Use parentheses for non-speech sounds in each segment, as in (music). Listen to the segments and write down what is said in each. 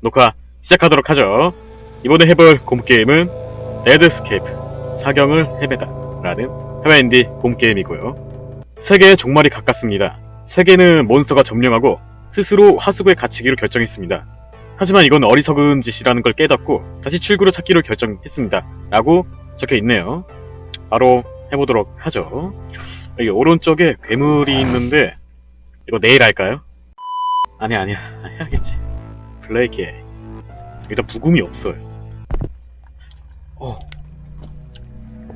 녹화 시작하도록 하죠. 이번에 해볼 곰게임은 데드스케이프 사경을 헤매다 라는 해외 인디 곰게임이고요. 세계의 종말이 가깝습니다. 세계는 몬스터가 점령하고 스스로 하수구에 갇히기로 결정했습니다. 하지만 이건 어리석은 짓이라는 걸 깨닫고 다시 출구를 찾기로 결정했습니다. 라고 적혀 있네요. 바로 해보도록 하죠. 여기 오른쪽에 괴물이 있는데 이거 내일 할까요? 아니야 아니야 (laughs) 해야겠지. 게임. 일단 부금이 없어요. 어.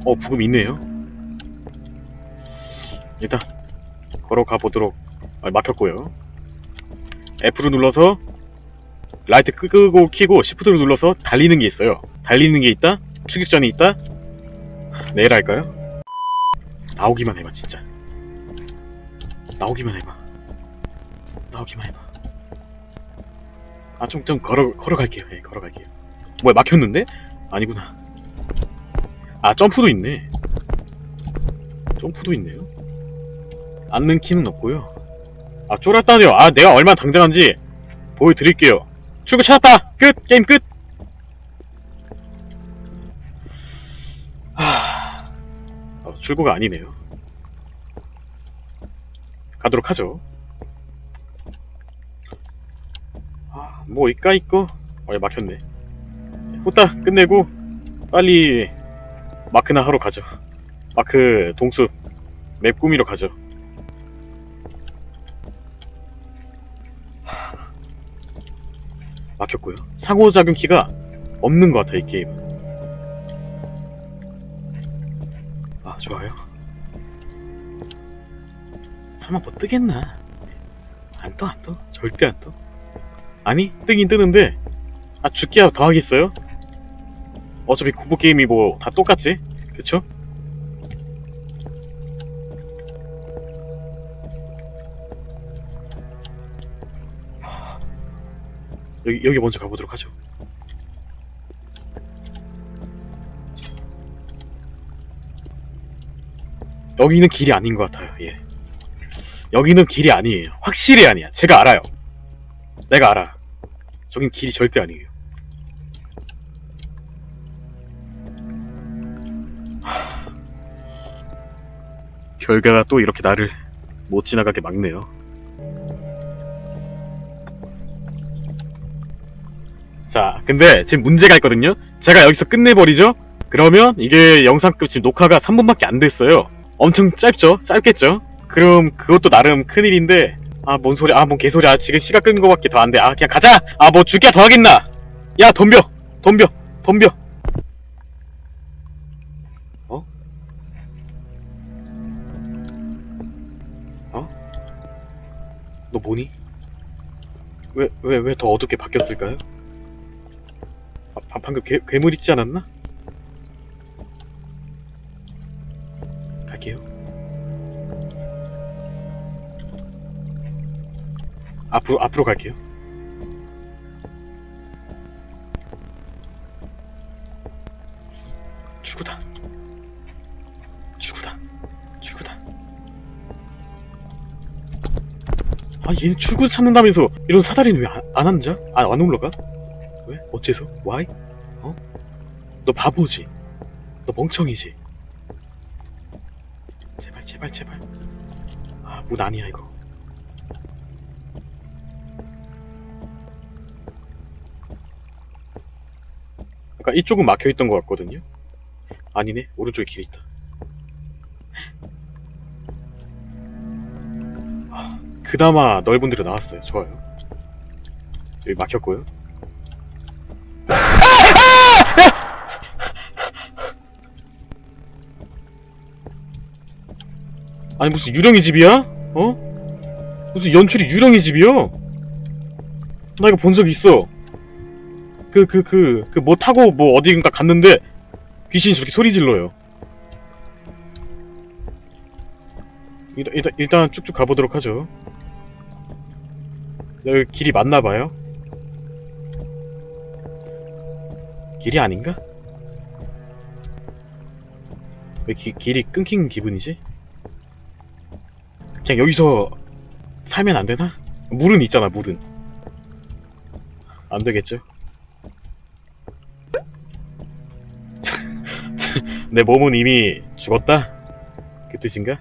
어, 부금 있네요. 일단 걸어가 보도록 아, 막혔고요. F를 눌러서 라이트 끄고 키고 Shift를 눌러서 달리는 게 있어요. 달리는 게 있다. 추격전이 있다. 내일 할까요? 나오기만 해봐 진짜. 나오기만 해봐. 나오기만 해봐. 아, 좀, 좀 걸어, 걸어갈게요. 예, 걸어갈게요. 뭐야, 막혔는데? 아니구나. 아, 점프도 있네. 점프도 있네요. 앉는 키는 없고요. 아, 쫄았다니요. 아, 내가 얼마나 당장한지 보여드릴게요. 출구 찾았다! 끝! 게임 끝! 하... 어, 출구가 아니네요. 가도록 하죠. 아, 뭐 이까 있고 어, 막혔네. 후딱 끝내고 빨리 마크나 하러 가죠. 마크 동수 맵 꾸미러 가죠. 하, 막혔고요. 상호작용 키가 없는 것 같아 이 게임은. 아 좋아요. 설마 뭐 뜨겠나? 안 떠, 안 떠. 절대 안 떠. 아니, 뜨긴 뜨는데, 아, 죽기야 더 하겠어요? 어차피 공포 게임이 뭐, 다 똑같지? 그쵸? 하, 여기, 여기 먼저 가보도록 하죠. 여기는 길이 아닌 것 같아요, 예. 여기는 길이 아니에요. 확실히 아니야. 제가 알아요. 내가 알아. 저긴 길이 절대 아니에요. 하... 결과가 또 이렇게 나를 못 지나가게 막네요. 자, 근데 지금 문제가 있거든요? 제가 여기서 끝내버리죠? 그러면 이게 영상 끝 지금 녹화가 3분밖에 안 됐어요. 엄청 짧죠? 짧겠죠? 그럼 그것도 나름 큰일인데 아 뭔 소리 아 뭔 개소리 아 지금 시간 끄는 거밖에 더 안 돼 아 그냥 가자 아뭐 죽기야 더 하겠나 야 덤벼 덤벼 덤벼 어? 어? 너 뭐니? 왜 왜 왜 더 어둡게 바뀌었을까요? 아, 바- 방금 괴, 괴물 있지 않았나? 앞으로 앞으로 갈게요. 출구다. 출구다. 출구다. 아 얘는 출구 찾는다면서 이런 사다리는 왜안 앉아? 아, 안 올라가? 왜? 어째서? Why? 어? 너 바보지? 너 멍청이지? 제발 제발 제발. 아 문 아니야 이거. 아까 이쪽은 막혀 있던 것 같거든요. 아니네, 오른쪽에 길 있다. 아, 그나마 넓은 데로 나왔어요. 좋아요. 여기 막혔고요. 아니 무슨 유령의 집이야? 어? 무슨 연출이 유령의 집이요? 나 이거 본 적 있어. 그 그 그 그 뭐 타고 뭐 어디인가 갔는데 귀신이 저렇게 소리 질러요. 일단, 일단, 일단 쭉쭉 가보도록 하죠. 여기 길이 맞나 봐요. 길이 아닌가? 왜 기, 길이 끊긴 기분이지? 그냥 여기서 살면 안 되나? 물은 있잖아, 물은. 안 되겠죠? 내 몸은 이미 죽었다? 그 뜻인가?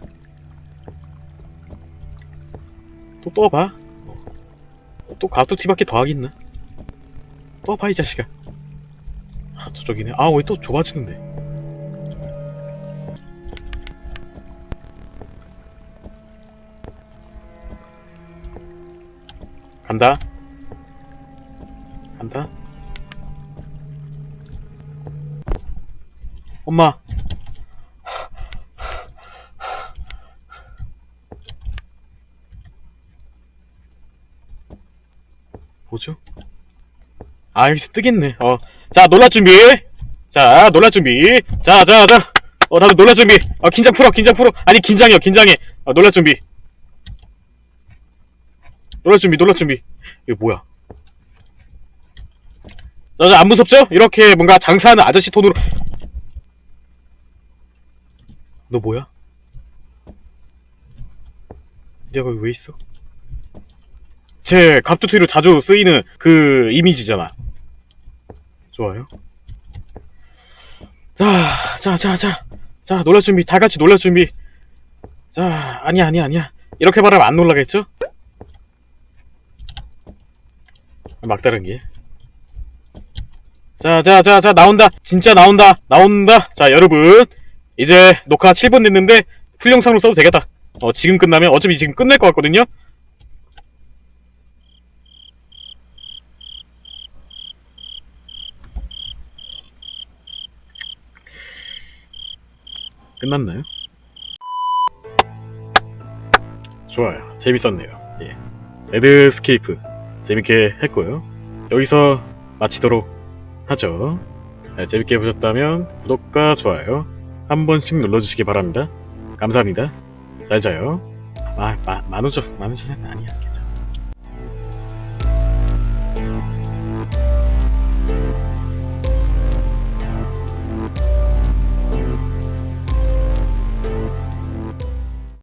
또 떠봐. 어, 또 가투티밖에 더 하겠나? 떠봐 이 자식아. 아, 저쪽이네. 아, 왜 또 좁아지는데? 간다. 간다. 엄마. 뭐죠? 아, 여기서 뜨겠네. 어. 자, 놀랄 준비. 자, 놀랄 준비. 자, 자, 자. 어, 다들 놀랄 준비. 어, 긴장 풀어, 긴장 풀어. 아니, 긴장이요, 긴장해. 어, 놀랄 준비. 놀랄 준비, 놀랄 준비. 이거 뭐야? 자, 자, 안 무섭죠? 이렇게 뭔가 장사하는 아저씨 톤으로. 너 뭐야? 내가 왜 있어? 제 갑투트로 자주 쓰이는 그 이미지잖아. 좋아요. 자, 자, 자, 자. 자, 놀랄 준비. 다 같이 놀랄 준비. 자, 아니야, 아니야, 아니야. 이렇게 말하면 안 놀라겠죠? 막다른 길. 자, 자, 자, 자, 나온다. 진짜 나온다. 나온다. 자, 여러분. 이제 녹화 7분 됐는데 풀 영상으로 써도 되겠다. 어, 지금 끝나면 어차피 지금 끝낼 것 같거든요? 끝났나요? 좋아요. 재밌었네요. 예. 레드스케이프 재밌게 했고요. 여기서 마치도록 하죠. 네, 재밌게 보셨다면 구독과 좋아요 한 번씩 눌러주시기 바랍니다. 감사합니다. 잘 자요. 아, 마, 만우절, 만우절은 아니야.